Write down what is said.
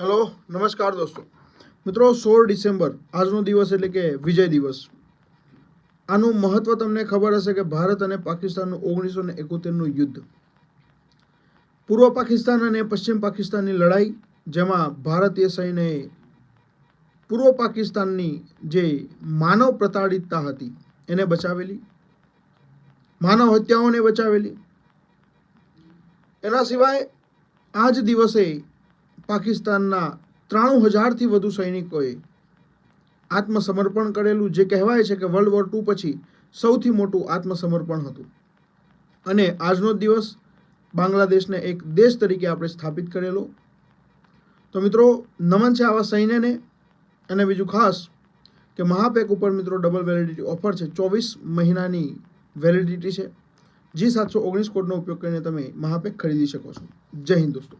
Hello, નમસ્કાર દોસ્તો. મિત્રો, સોળ ડિસેમ્બર, આજનો દિવસ એટલે કે વિજય દિવસ. આનું મહત્વ તમને ખબર હશે કે ભારત અને પાકિસ્તાનનું ઓગણીસો ને એકોતેરનું યુદ્ધ. પૂર્વ પાકિસ્તાન અને પશ્ચિમ પાકિસ્તાનની લડાઈ, જેમાં ભારતીય સૈન્યએ પૂર્વ પાકિસ્તાનની જે માનવ પ્રતાડિતતા હતી, એને બચાવેલી. માનવ હત્યાઓને બચાવેલી. એના સિવાય, આ જ દિવસે પાકિસ્તાનના ત્રાણું હજારથી વધુ સૈનિકોએ આત્મસમર્પણ કરેલું, જે કહેવાય છે કે વર્લ્ડ વોર ટુ પછી સૌથી મોટું આત્મસમર્પણ હતું. અને આજનો દિવસ બાંગ્લાદેશને એક દેશ તરીકે આપણે સ્થાપિત કરેલો. તો મિત્રો, નમન છે આવા સૈન્યને. અને બીજું ખાસ કે મહાપેક ઉપર મિત્રો ડબલ વેલિડિટી ઓફર છે. ચોવીસ મહિનાની વેલિડિટી છે. જી સાતસો ઓગણીસ કોડનો ઉપયોગ કરીને તમે મહાપેક ખરીદી શકો છો. જય હિન્દ દોસ્તો.